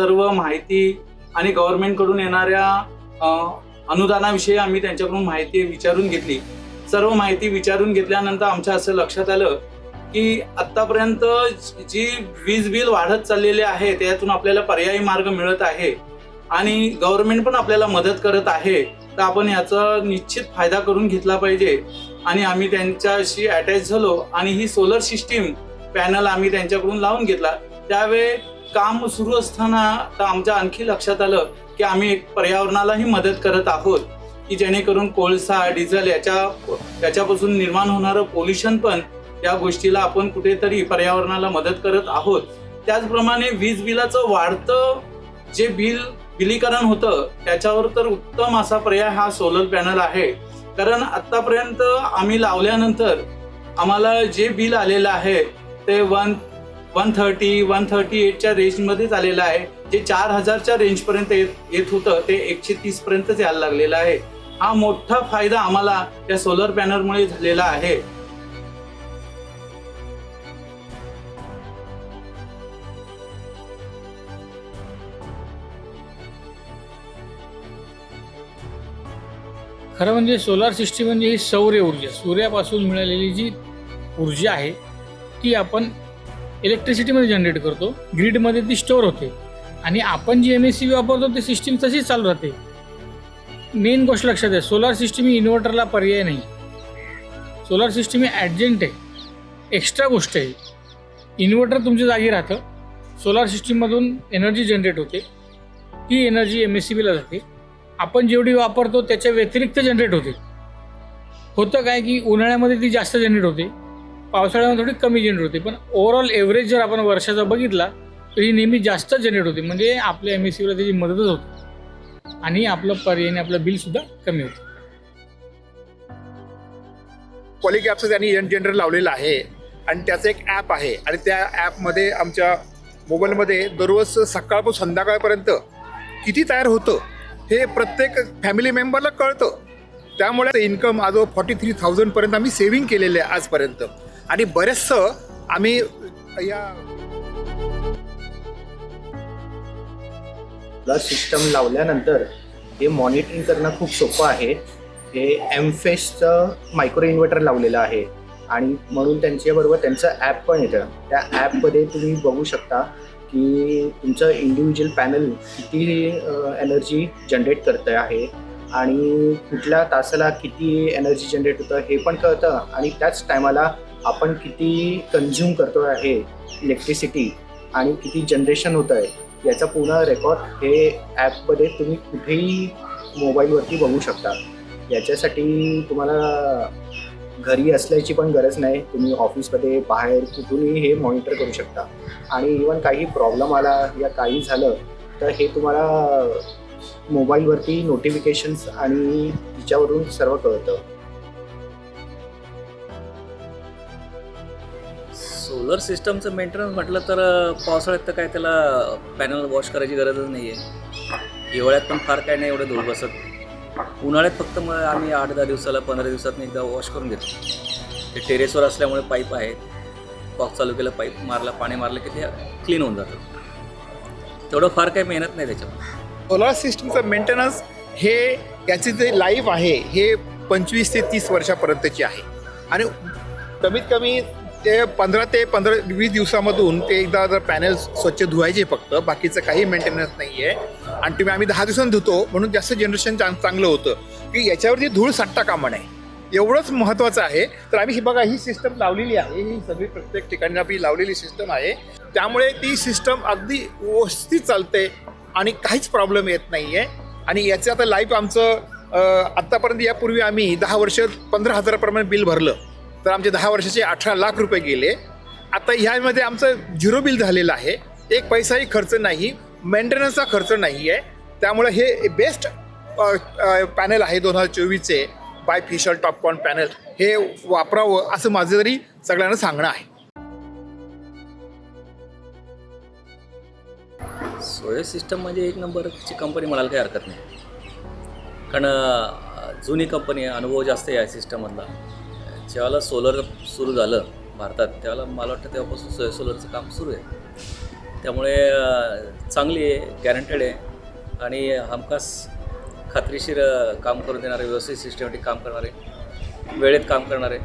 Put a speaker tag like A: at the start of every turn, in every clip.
A: सर्व माहिती आणि गव्हर्नमेंटकडून येणाऱ्या अनुदानाविषयी आम्ही त्यांच्याकडून माहिती विचारून घेतली. सर्व माहिती विचारून घेतल्यानंतर आमच्या असं लक्षात आलं की आत्तापर्यंत जी वीज बिल वाढत चाललेले आहे त्यातून आपल्याला पर्यायी मार्ग मिळत आहे आणि गव्हर्नमेंट पण आपल्याला मदत करत आहे तर आपण याचा निश्चित फायदा करून घेतला पाहिजे. आणि आम्ही त्यांच्याशी अटॅच झालो आणि ही सोलर सिस्टीम पॅनल आम्ही त्यांच्याकडून लावून घेतला. त्यावेळी काम सुरू असताना तर आमच्या आणखी लक्षात आलं की आम्ही पर्यावरणालाही मदत करत आहोत की जेणेकरून कोळसा डिझेल याच्या याच्यापासून निर्माण होणारं पोल्युशन पण या गोष्टीला आपण कुठेतरी पर्यावरणाला मदत करत आहोत. त्याचप्रमाणे वीज बिलाचं वाढतं जे बिल बिलीकरण होतं त्याच्यावर तर उत्तम असा पर्याय हा सोलर पॅनल आहे. कारण आत्तापर्यंत आम्ही लावल्यानंतर आम्हाला जे बिल आलेलं आहे ते one one thirty one thirty एटच्या रेंजमध्येच आलेलं आहे. जे चार हजारच्या रेंजपर्यंत येत येत होतं ते एकशे तीसपर्यंतच यायला लागलेलं आहे. हा मोठा फायदा आम्हाला या सोलर पॅनलमुळे झालेला आहे.
B: खरं म्हणजे सोलार सिस्टीम म्हणजे ही सौर ऊर्जा. सूर्यापासून मिळालेली जी ऊर्जा आहे ती आपण इलेक्ट्रिसिटीमध्ये जनरेट करतो. ग्रीडमध्ये ती स्टोअर होते. आणि आपण G M S C B वापरतो ती सिस्टीम तशीच चालू राहते. मेन गोष्ट लक्षात आहे सोलार सिस्टीम ही इन्व्हर्टरला पर्याय नाही. सोलार सिस्टीम ही ॲडजंट आहे. एक्स्ट्रा गोष्ट आहे. इन्व्हर्टर तुमच्या जागी राहतं. सोलार सिस्टीममधून एनर्जी जनरेट होते. ती एनर्जी एम एस सी बीला जाते. आपण जेवढी वापरतो त्याच्या व्यतिरिक्त जनरेट होते. होतं काय की उन्हाळ्यामध्ये ती जास्त जनरेट होते. पावसाळ्यामध्ये थोडी कमी जनरेट होते. पण ओव्हरऑल एव्हरेज जर आपण वर्षाचा बघितला तर ही नेहमी जास्त जनरेट होते. म्हणजे आपल्या एम एस सीला त्याची मदतच होते. आणि आपलं पर्यायने आपलं बिलसुद्धा कमी होतं.
C: पॉलिकॅपचं त्यांनी जनरेटर लावलेलं आहे. आणि त्याचं एक ॲप आहे. आणि त्या ॲपमध्ये आमच्या मोबाईलमध्ये दररोज सकाळपासून संध्याकाळपर्यंत किती तयार होतं हे प्रत्येक फॅमिली मेंबरला कळतं. त्यामुळे इन्कम आज फॉर्टी थ्री थाउजंडपर्यंत आम्ही सेव्हिंग केलेलं आहे आजपर्यंत. आणि बरेचसं आम्ही या
D: सोलर सिस्टम लावल्यानंतर हे मॉनिटरिंग करणं खूप सोपं आहे. हे एमफेसचं मायक्रो इन्व्हर्टर लावलेलं आहे. आणि म्हणून त्यांच्याबरोबर त्यांचं ॲप पण येतं. त्या ॲपमध्ये तुम्ही बघू शकता की तुमचं इंडिव्हिज्युअल पॅनल किती एनर्जी जनरेट करतं आहे आणि कुठल्या तासाला किती एनर्जी जनरेट होतं हे पण कळतं. आणि त्याच टायमाला आपण किती कन्झ्युम करतो आहे इलेक्ट्रिसिटी आणि किती जनरेशन होतं आहे याचा पूर्ण रेकॉर्ड हे ॲपमध्ये तुम्ही कुठेही मोबाईलवरती बघू शकता. याच्यासाठी तुम्हाला घरी असल्याची पण गरज नाही तुम्ही ऑफिसमध्ये बाहेर कुठूनही हे मॉनिटर करू शकता. आणि इवन काही प्रॉब्लेम आला या काही झालं तर हे तुम्हाला मोबाईलवरती नोटिफिकेशन्स आणि तिच्यावरून सर्व कळतं.
E: सोलर सिस्टमचं मेंटेनन्स म्हटलं तर पावसाळ्यात तर काय त्याला पॅनल वॉश करायची गरजच नाही आहे हिवाळ्यात पण फार काय नाही एवढं धूळ बसत. उन्हाळ्यात फक्त मग आम्ही आठ दहा दिवसाला पंधरा दिवसात एकदा वॉश करून घेतो. ते टेरेसवर असल्यामुळे पाईप आहेत कॉक चालू केलं पाईप मारला पाणी मारलं की ते क्लीन होऊन जातं. तेवढं फार काही मेहनत नाही त्याच्यामध्ये
C: सोलर सिस्टमचं मेंटेनन्स हे याची जे लाईफ आहे हे पंचवीस ते तीस वर्षापर्यंतची आहे. आणि कमीत कमी ते पंधरा ते पंधरा वीस दिवसामधून ते एकदा जर पॅनल स्वच्छ धुवायचे फक्त बाकीचं काही मेंटेनन्स नाही आहे आणि तुम्ही आम्ही दहा दिवसांनी धुतो म्हणून जास्त जनरेशन चांग चांगलं होतं. की याच्यावरती धूळ साठता कामा नाही एवढंच महत्त्वाचं आहे. तर आम्ही ही बघा ही सिस्टम लावलेली आहे. ही सगळी प्रत्येक ठिकाणी आपली लावलेली सिस्टम आहे. त्यामुळे ती सिस्टम अगदी व्यवस्थित चालते आणि काहीच प्रॉब्लेम येत नाही आहे आणि याचं आता लाईफ आमचं आत्तापर्यंत यापूर्वी आम्ही दहा वर्ष पंधरा हजाराप्रमाणे बिल भरलं. तर आमचे दहा वर्षाचे अठरा लाख रुपये गेले. आता ह्यामध्ये आमचं झिरो बिल झालेलं आहे. एक पैसाही खर्च नाही मेंटेनन्सचा खर्च नाही आहे. त्यामुळे हे बेस्ट पॅनल आहे दोन हजार चोवीसचे बाय फिशल टॉपकॉर्न पॅनल. हे वापरावं असं माझं तरी सगळ्यांना सांगणं आहे.
E: सोय सिस्टम म्हणजे एक नंबरची कंपनी म्हणायला काही हरकत नाही. कारण जुनी कंपनी आहे अनुभव जास्त आहे या सिस्टममधला. ज्यावेळेला सोलर सुरू झालं भारतात त्यावेळेला मला वाटतं तेव्हापासून सोय सोलरचं काम सुरू आहे. त्यामुळे चांगली आहे गॅरंटेड आहे. आणि हमखास खात्रीशीर काम करून देणारे व्यवस्थित सिस्टमॅटिक काम करणारे वेळेत काम करणारे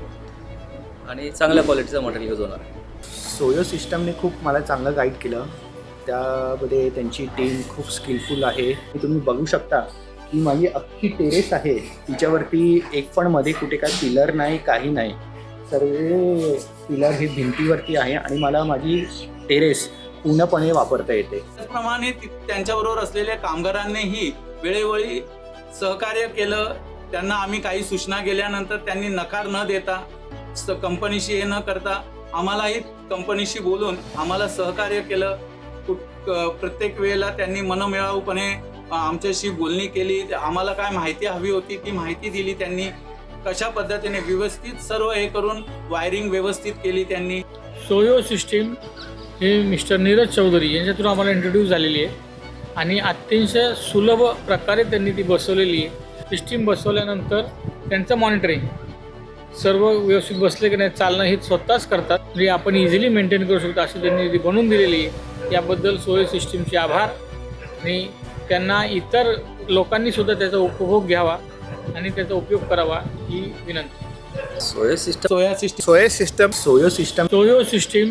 E: आणि चांगल्या क्वालिटीचं मटेरियल यूज होणार आहे
D: सोयो सिस्टमने खूप मला चांगलं गाईड केलं. त्यामध्ये त्यांची टीम खूप स्किलफुल आहे. तुम्ही बघू शकता ही माझी अख्खी टेरेस आहे. तिच्यावरती एक पण मध्ये कुठे काय पिलर नाही काही नाही. सर्व पिलर हे भिंतीवरती आहे आणि मला माझी टेरेस पूर्णपणे वापरता येते.
A: त्याचप्रमाणे त्यांच्याबरोबर असलेल्या कामगारांनीही वेळोवेळी सहकार्य केलं. त्यांना आम्ही काही सूचना गेल्यानंतर त्यांनी नकार न देता स- कंपनीशी हे न करता आम्हालाही कंपनीशी बोलून आम्हाला सहकार्य केलं. प्रत्येक वेळेला त्यांनी मनमिळाऊपणे आमच्याशी बोलणी केली. आम्हाला काय माहिती हवी होती ती माहिती दिली त्यांनी. कशा पद्धतीने व्यवस्थित सर्व हे करून वायरिंग व्यवस्थित केली त्यांनी.
B: सोयो सिस्टीम हे मिस्टर नीरज चौधरी यांच्यातून आम्हाला इंट्रोड्यूस झालेली आहे. आणि अत्यंत सुलभ प्रकारे त्यांनी ती बसवलेली आहे. सिस्टीम बसवल्यानंतर त्यांचं मॉनिटरिंग सर्व व्यवस्थित बसले की नाही चालणं हे स्वतःच करतात. म्हणजे आपण इझिली मेंटेन करू शकतो अशी त्यांनी ती बनवून दिलेली आहे. याबद्दल सोयो सिस्टीमचे आभार. आणि त्यांना इतर लोकांनी सुद्धा त्याचा उपभोग घ्यावा आणि त्याचा उपयोग करावा ही विनंती.
E: सोय सिस्टम
A: सोया सिस्टीम
C: सोय सिस्टम
D: सोयो सिस्टम
B: सोयो सिस्टीम